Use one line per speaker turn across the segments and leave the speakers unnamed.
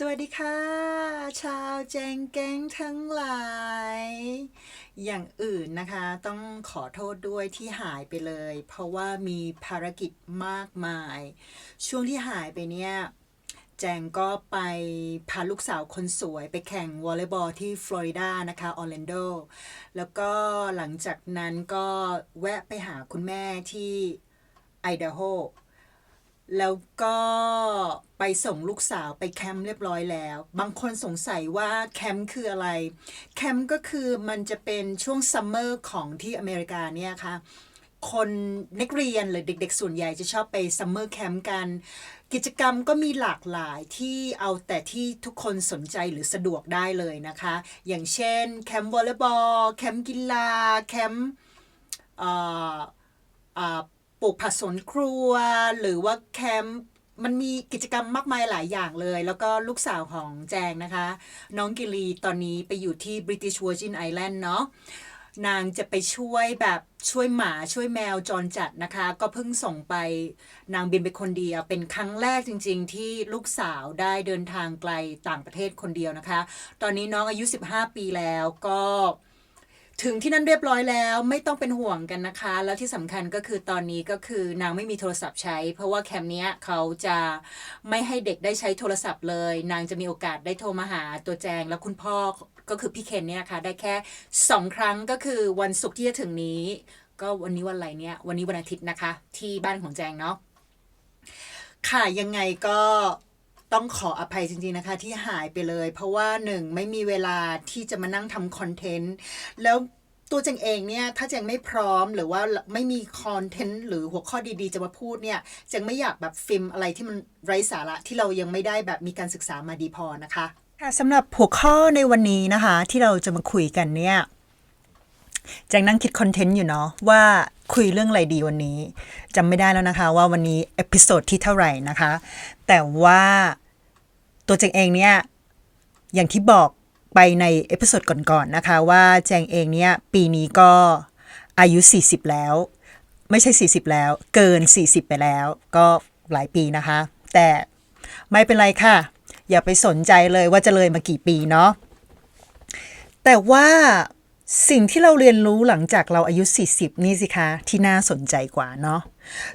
สวัสดีค่ะ ชาวแจงแก๊งทั้งหลาย อย่างอื่นนะคะ ต้องขอโทษด้วยที่หายไปเลย เพราะว่ามีภารกิจมากมาย ช่วงที่หายไปเนี่ย แจงก็ไปพาลูกสาวคนสวยไปแข่งวอลเลย์บอลที่ฟลอริดานะคะออร์แลนโดแล้วก็หลังจากนั้นก็แวะไปหาคุณแม่ที่ไอเดโฮ แล้วก็ไปส่งลูกสาวไปแคมป์เรียบร้อยแล้ว บางคนสงสัยว่าแคมป์คืออะไร แคมป์ก็คือมันจะเป็นช่วงซัมเมอร์ของที่อเมริกาเนี่ยค่ะ คนนักเรียนหรือเด็กๆ ส่วนใหญ่จะชอบไปซัมเมอร์แคมป์กัน กิจกรรมก็มีหลากหลายที่เอาแต่ที่ทุกคนสนใจหรือสะดวกได้เลยนะคะ อย่างเช่นแคมป์วอลเลย์บอล แคมป์กีฬา แคมป์อ่ออ่า ลูกผักสวนครัว หรือว่าแคมป์มันมีกิจกรรมมากมายหลายอย่างเลย แล้วก็ลูกสาวของแจงนะคะ น้องกิลีตอนนี้ไปอยู่ที่ British Virgin Island เนาะนางจะไปช่วยแบบช่วยหมาช่วยแมวจรจัดนะคะ ก็เพิ่งส่งไปนางบินไปคนเดียว เป็นครั้งแรกจริง ๆ ที่ลูกสาวได้เดินทางไกลต่างประเทศคนเดียวนะคะ ตอนนี้น้องอายุ 15 ปีแล้วก็ ถึงที่นั่นเรียบร้อยแล้วไม่ต้องเป็นห่วงกันนะคะ แล้วที่สำคัญก็คือตอนนี้ก็คือนางไม่มีโทรศัพท์ใช้ เพราะว่าแคมป์เนี้ยเขาจะไม่ให้เด็กได้ใช้โทรศัพท์เลย นางจะมีโอกาสได้โทรมาหาตัวแจงแล้วคุณพ่อก็คือพี่เคนเนี่ยค่ะได้แค่สองครั้งก็คือวันศุกร์ที่จะถึงนี้ ก็วันนี้วันอะไรเนี่ย วันนี้วันอาทิตย์นะคะ ที่บ้านของแจงเนาะค่ะยังไงก็ ต้องขออภัยจริงๆนะคะที่หายไปเลย เพราะว่าหนึ่งไม่มีเวลาที่จะมานั่งทำคอนเทนต์แล้วตัวเจงเองเนี่ยถ้าเจงไม่พร้อมหรือว่าไม่มีคอนเทนต์หรือหัวข้อดีๆ จะมาพูดเนี่ยเจงไม่อยากแบบฟิล์มอะไรที่มันไร้สาระที่เรายังไม่ได้แบบมีการศึกษามาดีพอนะคะค่ะสำหรับหัวข้อในวันนี้นะคะ ที่เราจะมาคุยกันเนี่ย แจงนั่งคิดคอนเทนต์อยู่เนาะว่าคุยเรื่องอะไรดีวันนี้จำไม่ได้แล้วนะคะว่าวันนี้เอพิโซดที่เท่าไหร่นะคะ แต่ว่าตัวแจงเองเนี่ย อย่างที่บอกไปในเอพิโซดก่อนๆนะคะ ว่าแจงเองเนี่ย ปีนี้ก็อายุ 40 แล้ว ไม่ใช่ 40 แล้ว เกิน 40 ไปแล้ว ก็หลายปีนะคะ แต่ไม่เป็นไรค่ะ อย่าไปสนใจเลยว่าจะเลยมากี่ปีเนาะแต่ว่า สิ่งที่เราเรียนรู้หลังจากเราอายุ 40 นี่สิคะที่น่าสนใจกว่าเนาะ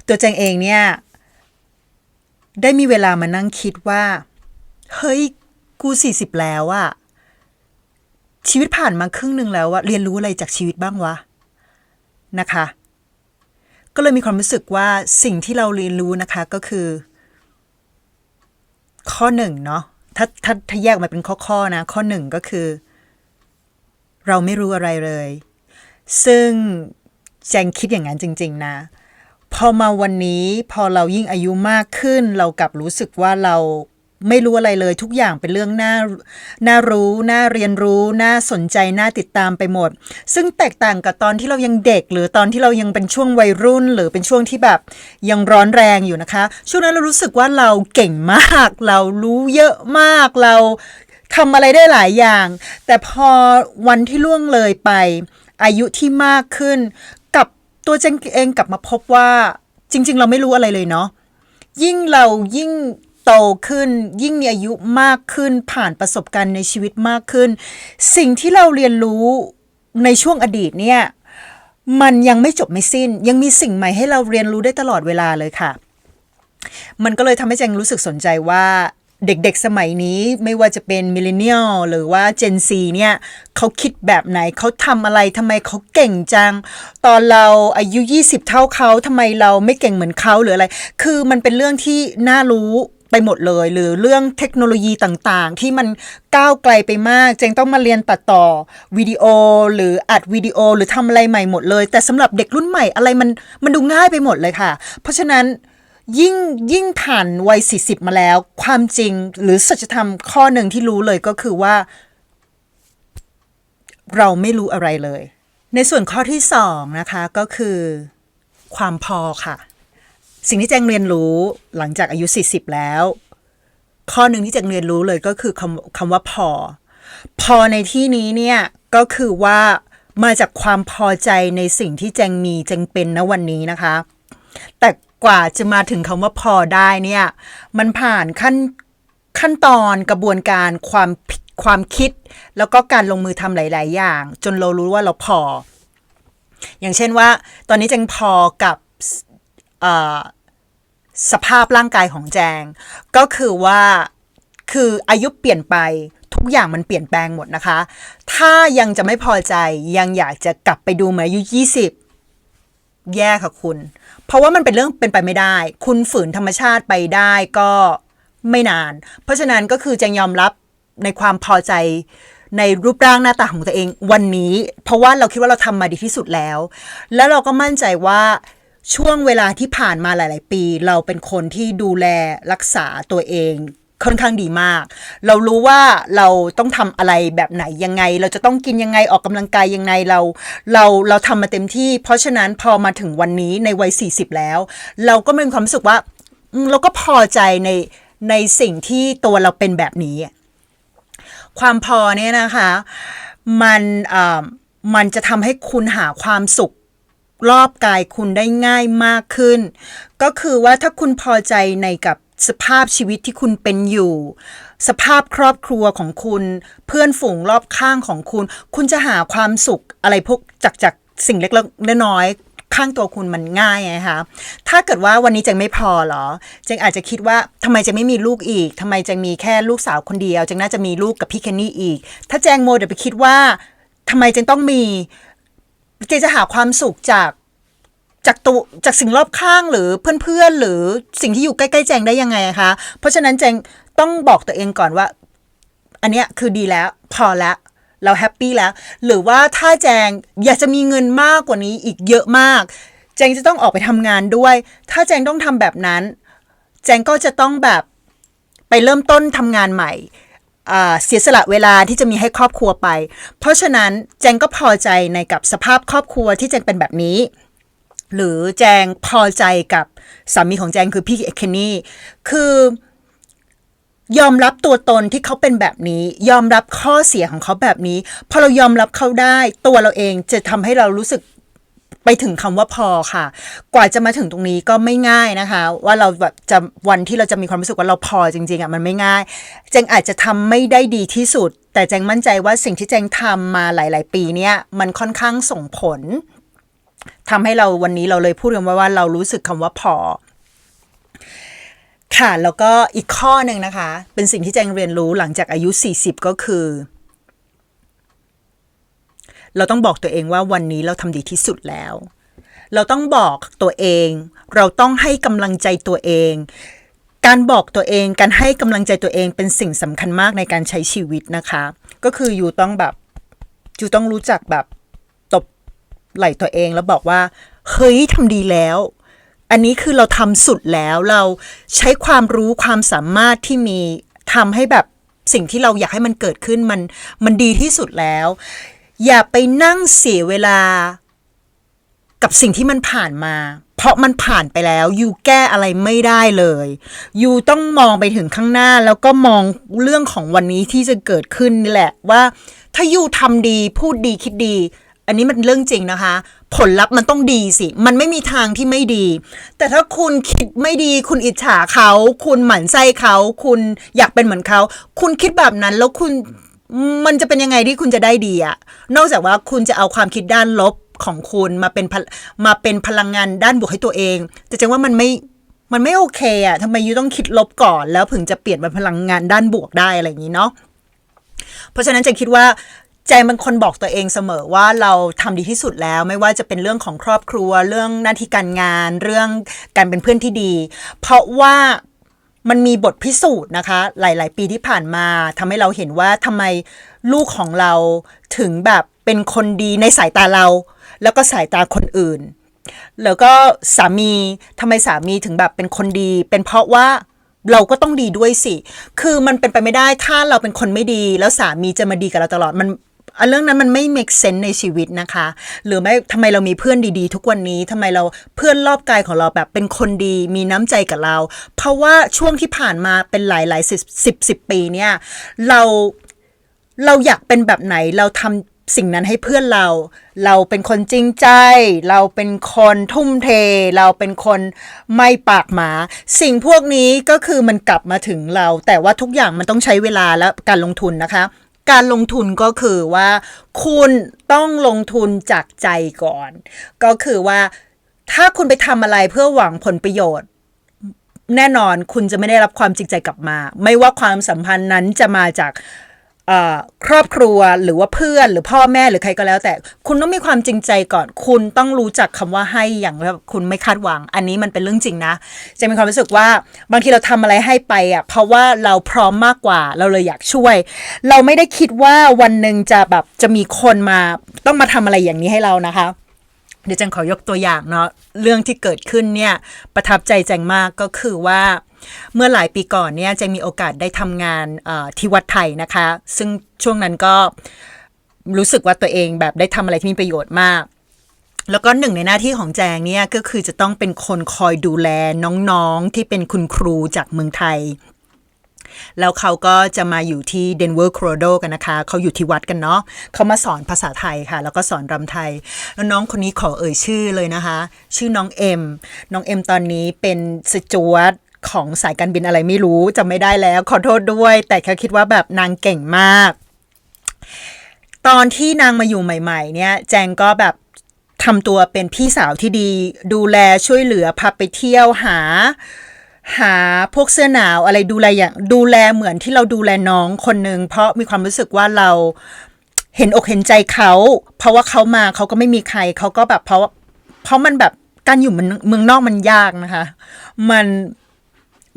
ตัวแจงเองเนี่ยได้มีเวลามานั่งคิดว่า เฮ้ย กู 40 แล้วอะชีวิตผ่านมาครึ่งหนึ่งแล้วอะเรียนรู้อะไรจากชีวิตบ้างวะ นะคะ ก็เลยมีความรู้สึกว่าสิ่งที่เราเรียนรู้นะคะก็คือ ข้อหนึ่งเนาะถ้าถ้าถ้าแยกออกมาเป็นข้อๆนะ ข้อหนึ่งก็คือ เราไม่รู้อะไรเลย ซึ่งแจงคิดอย่างนั้นจริง ๆ นะ พอมาวันนี้พอเรายิ่งอายุมากขึ้น เรากลับรู้สึกว่าเราไม่รู้อะไรเลยทุกอย่างเป็นเรื่องน่าน่ารู้น่าเรียนรู้น่าสนใจน่าติดตามไปหมด ซึ่งแตกต่างกับตอนที่เรายังเด็ก หรือตอนที่เรายังเป็นช่วงวัยรุ่น หรือเป็นช่วงที่แบบยังร้อนแรงอยู่นะคะ ช่วงนั้นเรารู้สึกว่าเราเก่งมาก เรารู้เยอะมากเรา ทำอะไรได้หลายอย่าง แต่พอวันที่ล่วงเลยไป อายุที่มากขึ้น กับตัวเจงเองกลับมาพบว่าจริง ๆ เราไม่รู้อะไรเลยเนาะยิ่งเรายิ่งโตขึ้นยิ่งมีอายุมากขึ้นผ่านประสบการณ์ในชีวิตมากขึ้น สิ่งที่เราเรียนรู้ในช่วงอดีตเนี่ยมันยังไม่จบไม่สิ้น ยังมีสิ่งใหม่ให้เราเรียนรู้ได้ตลอดเวลาเลยค่ะ มันก็เลยทำให้แจงรู้สึกสนใจว่า เด็กๆสมัยนี้ไม่ว่าจะเป็นมิเลเนียลหรือว่าเจนซีเนี่ยเขาคิดแบบไหนเขาทำอะไรทำไมเขาเก่งจัง ตอนเราอายุ 20 เท่าเขาทำไมเราไม่เก่งเหมือนเขาหรืออะไร คือมันเป็นเรื่องที่น่ารู้ไปหมดเลยหรือเรื่องเทคโนโลยีต่างๆ ที่มันก้าวไกลไปมาก เจงต้องมาเรียนตัดต่อวิดีโอหรืออัดวิดีโอหรือทำอะไรใหม่หมดเลย แต่สำหรับเด็กรุ่นใหม่อะไรมันมันดูง่ายไปหมดเลยค่ะ เพราะฉะนั้น ยิ่งยิ่งผ่านวัย40มาแล้ว ความจริงหรือสัจธรรมข้อหนึ่งที่รู้เลยก็คือว่า เราไม่รู้อะไรเลย ในส่วนข้อที่สองนะคะก็คือ ความพอค่ะ สิ่งที่แจงเรียนรู้หลังจากอายุ 40 แล้ว ข้อหนึ่งที่แจงเรียนรู้เลยก็คือคำคำว่าพอ พอในที่นี้เนี่ยก็คือว่ามาจากความพอใจในสิ่งที่แจงมีแจงเป็นณวันนี้นะคะ แต่ กว่าจะมาถึงคำว่าพอได้เนี่ย มันผ่านขั้นขั้นตอนกระบวนการความความคิด แล้วก็การลงมือทำหลาย ๆ อย่าง จนเรารู้ว่าเราพอ อย่างเช่นว่า ตอนนี้แจงพอกับสภาพร่างกายของแจง ก็คือว่าคืออายุเปลี่ยนไปทุกอย่างมันเปลี่ยนแปลงหมดนะคะ ถ้ายังจะไม่พอใจยังอยากจะกลับไปดูเหมือนอายุ 20 แย่ค่ะคุณ เพราะว่ามันเป็นเรื่องเป็นไปไม่ได้ คุณฝืนธรรมชาติไปได้ก็ไม่นาน เพราะฉะนั้นก็คือจะยอมรับในความพอใจในรูปร่างหน้าตาของตัวเองวันนี้ เพราะว่าเราคิดว่าเราทำมาดีที่สุดแล้ว แล้วเราก็มั่นใจว่าช่วงเวลาที่ผ่านมาหลาย ๆ ปี เราเป็นคนที่ดูแลรักษาตัวเอง ค่อนข้างดีมาก เรารู้ว่าเราต้องทำอะไรแบบไหนยังไง เราจะต้องกินยังไงออกกำลังกายยังไงเรา เราเราทำมาเต็มที่ เพราะฉะนั้นพอมาถึงวันนี้ในวัย 40 แล้ว เราก็มีความรู้สึกว่าเราก็พอใจในในสิ่งที่ตัวเราเป็นแบบนี้ ความพอเนี่ยนะคะ มันอ่อมันจะทำให้คุณหาความสุขรอบกายคุณได้ง่ายมากขึ้น ก็คือว่าถ้าคุณพอใจในกับ สภาพชีวิตที่คุณเป็นอยู่ สภาพครอบครัวของคุณ เพื่อนฝูงรอบข้างของคุณ คุณจะหาความสุขอะไรพวกจากจากสิ่งเล็กๆน้อยข้างตัวคุณมันง่ายไงคะถ้าเกิดว่าวันนี้เจงไม่พอเหรอ เจงอาจจะคิดว่าทำไมจงไม่มีลูกอีกทำไมเจงมีแค่ลูกสาวคนเดียวเจงน่าจะมีลูกกับพี่เคนนี่อีก ถ้าแจงโมเดี๋ยวไปคิดว่าทำไมเจงต้องมี เจงจะหาความสุขจาก จากตัวจากสิ่งรอบข้างหรือเพื่อนๆ หรือสิ่งที่อยู่ใกล้ๆแจงได้ยังไงคะ เพราะฉะนั้นแจงต้องบอกตัวเองก่อนว่า อันเนี้ยคือดีแล้ว พอแล้วเราแฮปปี้แล้ว หรือว่าถ้าแจงอยากจะมีเงินมากกว่านี้อีกเยอะมาก แจงจะต้องออกไปทำงานด้วย ถ้าแจงต้องทำแบบนั้น แจงก็จะต้องแบบไปเริ่มต้นทำงานใหม่เสียสละเวลาที่จะมีให้ครอบครัวไป เพราะฉะนั้นแจงก็พอใจในกับสภาพครอบครัวที่แจงเป็นแบบนี้ หรือแจงพอใจกับสามีของแจงคือพี่เคนนี่คือยอมรับตัวตนที่เขาเป็นแบบนี้ ยอมรับข้อเสียของเขาแบบนี้ พอเรายอมรับเขาได้ ตัวเราเองจะทำให้เรารู้สึกไปถึงคำว่าพอค่ะ กว่าจะมาถึงตรงนี้ก็ไม่ง่ายนะคะ ว่าเราแบบจะวันที่เราจะมีความรู้สึกว่าเราพอจริงๆอะมันไม่ง่ายแจงอาจจะทำไม่ได้ดีที่สุด แต่แจงมั่นใจว่าสิ่งที่แจงทำมาหลาย ๆ ปีเนี้ยมันค่อนข้างส่งผล ทำให้เราวันนี้เราเลยพูดกันว่าว่าเรารู้สึกคำว่าพอ ค่ะแล้วก็อีกข้อหนึ่งนะคะ เป็นสิ่งที่แจงเรียนรู้หลังจากอายุ 40 ก็คือ เราต้องบอกตัวเองว่าวันนี้เราทำดีที่สุดแล้ว เราต้องบอกตัวเอง เราต้องให้กำลังใจตัวเอง การบอกตัวเอง การให้กำลังใจตัวเองเป็นสิ่งสำคัญมากในการใช้ชีวิตนะคะ ก็คืออยู่ต้องแบบอยู่ต้องรู้จักแบบตบ ไหล่ตัวเองแล้วบอกว่า เฮ้ยทำดีแล้ว อันนี้คือเราทำสุดแล้วเราใช้ความรู้ความสามารถที่มีทำให้แบบสิ่งที่เราอยากให้มันเกิดขึ้นมันมันดีที่สุดแล้ว อย่าไปนั่งเสียเวลากับสิ่งที่มันผ่านมา เพราะมันผ่านไปแล้วยูแก้อะไรไม่ได้เลยยูต้องมองไปถึงข้างหน้าแล้วก็มองเรื่องของวันนี้ที่จะเกิดขึ้นนี่แหละว่า ถ้ายูทำดีพูดดีคิดดี อันนี้มันเรื่องจริงนะคะ ผลลัพธ์มันต้องดีสิ มันไม่มีทางที่ไม่ดี แต่ถ้าคุณคิดไม่ดี คุณอิจฉาเขา คุณหมั่นไส้เขา คุณอยากเป็นเหมือนเขา คุณคิดแบบนั้นแล้วคุณมันจะเป็นยังไงที่คุณจะได้ดีอะนอกจากว่าคุณจะเอาความคิดด้านลบของคุณมาเป็นมาเป็นพลังงานด้านบวกให้ตัวเอง แต่จังว่ามันไม่มันไม่โอเคอะทำไมยูต้องคิดลบก่อน แล้วถึงจะเปลี่ยนเป็นพลังงานด้านบวกได้อะไรอย่างนี้เนาะเพราะฉะนั้นเจงคิดว่า จมันคนบอกตัวเองเสมอว่าเราทำดีที่สุดแล้วไม่ว่าจะเป็นเรื่องของครอบครัว เรื่องหน้าที่การงาน เรื่องการเป็นเพื่อนที่ดี เพราะว่ามันมีบทพิสูจน์นะคะ หลาย ๆ ปีที่ผ่านมาทำให้เราเห็นว่าทำไมลูกของเราถึงแบบเป็นคนดีในสายตาเรา แล้วก็สายตาคนอื่น แล้วก็สามีทำไมสามีถึงแบบเป็นคนดี เป็นเพราะว่าเราก็ต้องดีด้วยสิ คือมันเป็นไปไม่ได้ถ้าเราเป็นคนไม่ดี แล้วสามีจะมาดีกับเราตลอดมัน เรื่องนั้นมันไม่ make sense ในชีวิตนะคะ หรือไม่ทำไมเรามีเพื่อนดีๆ ทุกวันนี้ทำไมเราเพื่อนรอบกายของเราแบบเป็นคนดีมีน้ำใจกับเรา เพราะว่าช่วงที่ผ่านมาเป็นหลายๆสิบสิบสิบปีเนี่ยเราเราอยากเป็นแบบไหนเราทำสิ่งนั้นให้เพื่อนเรา เราเป็นคนจริงใจ เราเป็นคนทุ่มเท เราเป็นคนไม่ปากหมา สิ่งพวกนี้ก็คือมันกลับมาถึงเรา แต่ว่าทุกอย่างมันต้องใช้เวลาและการลงทุนนะคะ การลงทุนก็คือว่า คุณต้องลงทุนจากใจก่อน ก็คือว่าถ้าคุณไปทำอะไรเพื่อหวังผลประโยชน์ แน่นอนคุณจะไม่ได้รับความจริงใจกลับมา ไม่ว่าความสัมพันธ์นั้นจะมาจาก ครอบครัวหรือว่าเพื่อนหรือพ่อแม่หรือใครก็แล้ว แต่คุณต้องมีความจริงใจก่อน คุณต้องรู้จักคำว่าให้อย่างแบบคุณไม่คาดหวัง อันนี้มันเป็นเรื่องจริงนะ จะมีความรู้สึกว่าบางทีเราทำอะไรให้ไปอะเพราะว่าเราพร้อมมากกว่าเราเลยอยากช่วย เราไม่ได้คิดว่าวันหนึ่งจะแบบจะมีคนมาต้องมาทำอะไรอย่างนี้ให้เรานะคะเดี๋ยวจังขอยกตัวอย่างเนาะเรื่องที่เกิดขึ้นเนี่ยประทับใจแจงมากก็คือว่า เมื่อหลายปีก่อนเนี่ยแจงมีโอกาสได้ทำงานที่วัดไทยนะคะ ซึ่งช่วงนั้นก็รู้สึกว่าตัวเองแบบได้ทำอะไรที่มีประโยชน์มากแล้วก็หนึ่งในหน้าที่ของแจงเนี่ยก็คือจะต้องเป็นคนคอยดูแลน้องๆที่เป็นคุณครูจากเมืองไทย แล้วเขาก็จะมาอยู่ที่เดนเวอร์โครโดกันนะคะ เขาอยู่ที่วัดกันเนาะเขามาสอนภาษาไทยค่ะ แล้วก็สอนรำไทย แล้วน้องคนนี้ขอเอ่ยชื่อเลยนะคะ ชื่อน้องเอ็มน้องเอ็มตอนนี้เป็นสจวต ของสายการบินอะไรไม่รู้จำไม่ได้แล้วขอโทษด้วย แต่แค่คิดว่าแบบนางเก่งมาก ตอนที่นางมาอยู่ใหม่ ๆ เนี่ย แจงก็แบบทำตัวเป็นพี่สาวที่ดี ดูแลช่วยเหลือพาไปเที่ยวหา หาพวกเสื้อหนาวอะไรดูแลอย่างดูแลเหมือนที่เราดูแลน้องคนหนึ่งเพราะมีความรู้สึกว่าเราเห็นอกเห็นใจเขา เพราะว่าเขามาเขาก็ไม่มีใครเขาก็แบบเพราะเพราะมันแบบการอยู่มันเมืองนอกมันยากนะคะ มัน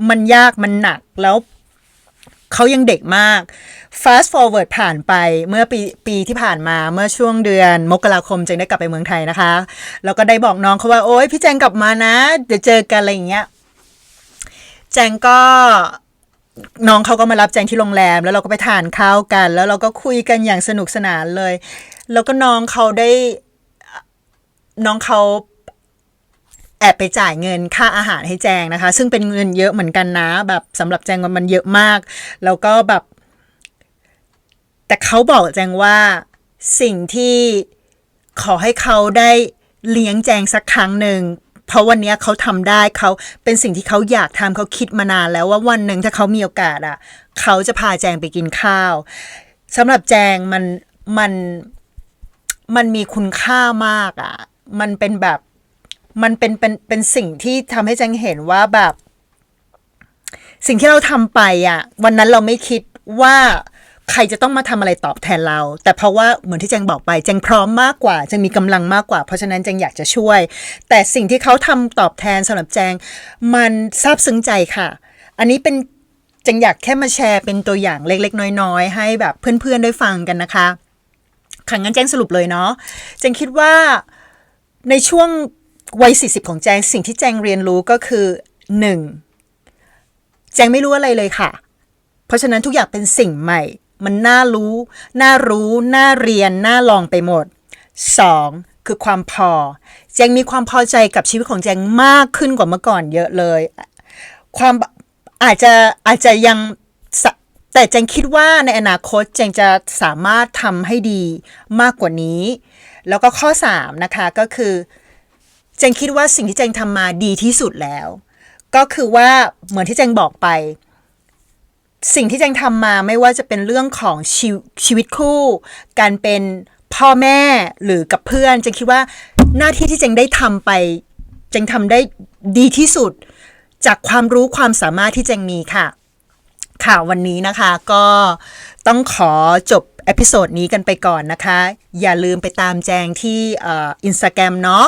มันยากมันหนักแล้วเขายังเด็กมาก fast forward ผ่านไปเมื่อปีปีที่ผ่านมาเมื่อช่วงเดือนมกราคมเจงได้กลับไปเมืองไทยนะคะ แล้วก็ได้บอกน้องเขาว่า โอ๊ยพี่แจงกลับมานะ เดี๋ยวเจอกันอะไรอย่างเงี้ยแจงก็น้องเขาก็มารับแจงที่โรงแรม แล้วเราก็ไปทานข้าวกัน แล้วเราก็คุยกันอย่างสนุกสนานเลย แล้วก็น้องเขาได้น้องเขา แอบไปจ่ายเงินค่าอาหารให้แจงนะคะ ซึ่งเป็นเงินเยอะเหมือนกันนะ แบบสำหรับแจงมันเยอะมาก แล้วก็แบบ แต่เขาบอกแจงว่าสิ่งที่ขอให้เขาได้เลี้ยงแจงสักครั้งหนึ่งเพราะวันนี้เขาทำได้เขาเป็นสิ่งที่เขาอยากทำเขาคิดมานานแล้วว่าวันหนึ่งถ้าเขามีโอกาสอะ เขาจะพาแจงไปกินข้าวสำหรับแจงมันมันมันมีคุณค่ามากอะ มันเป็นแบบ มันเป็นเป็นเป็นสิ่งที่ทำให้แจงเห็นว่าแบบ สิ่งที่เราทำไปอะวันนั้นเราไม่คิดว่าใครจะต้องมาทำอะไรตอบแทนเรา แต่เพราะว่าเหมือนที่แจงบอกไปแจงพร้อมมากกว่าแจงมีกำลังมากกว่า เพราะฉะนั้นแจงอยากจะช่วย แต่สิ่งที่เขาทำตอบแทนสำหรับแจง มันซาบซึ้งใจค่ะ อันนี้เป็นแจงอยากแค่มาแชร์เป็นตัวอย่างเล็กๆ น้อยๆ ให้แบบเพื่อนๆ ได้ฟังกันนะคะขังงั้นแจงสรุปเลยเนาะแจงคิดว่าในช่วง วัย 40 ของแจงสิ่งที่แจงเรียนรู้ก็คือหนึ่งแจงไม่รู้อะไรเลยค่ะ เพราะฉะนั้นทุกอย่างเป็นสิ่งใหม่ มันน่ารู้ น่ารู้ น่าเรียน น่าลองไปหมด 2. คือความพอ แจงมีความพอใจกับชีวิตของแจงมากขึ้นกว่าเมื่อก่อนเยอะเลย ความอาจจะอาจจะยังแต่แจงคิดว่าในอนาคตแจงจะสามารถทำให้ดีมากกว่านี้ แล้วก็ข้อ 3 นะคะก็คือ เจงคิดว่าสิ่งที่เจงทำมาดีที่สุดแล้ว ก็คือว่าเหมือนที่เจงบอกไป สิ่งที่เจงทำมาไม่ว่าจะเป็นเรื่องของชีวชีวิตคู่ การเป็นพ่อแม่หรือกับเพื่อนเจงคิดว่าหน้าที่ที่เจงได้ทำไปเจงทำได้ดีที่สุด จากความรู้ความสามารถที่เจงมีค่ะค่ะวันนี้นะคะก็ต้องขอจบ เอพิโซดนี้กันไปก่อนนะคะ อย่าลืมไปตามแจงที่อินสตาแกรมเนาะ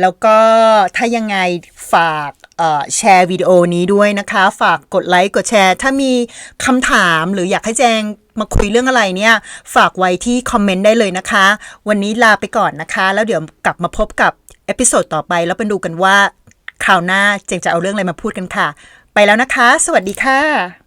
แล้วก็ถ้ายังไงฝากแชร์วิดีโอนี้ด้วยนะคะ ฝากกดไลค์กดแชร์ ถ้ามีคำถามหรืออยากให้แจงมาคุยเรื่องอะไรเนี่ย ฝากไว้ที่คอมเมนต์ได้เลยนะคะ วันนี้ลาไปก่อนนะคะ แล้วเดี๋ยวกลับมาพบกับเอพิโซดต่อไป แล้วไปดูกันว่าคราวหน้าเจงจะเอาเรื่องอะไรมาพูดกันค่ะ ไปแล้วนะคะ สวัสดีค่ะ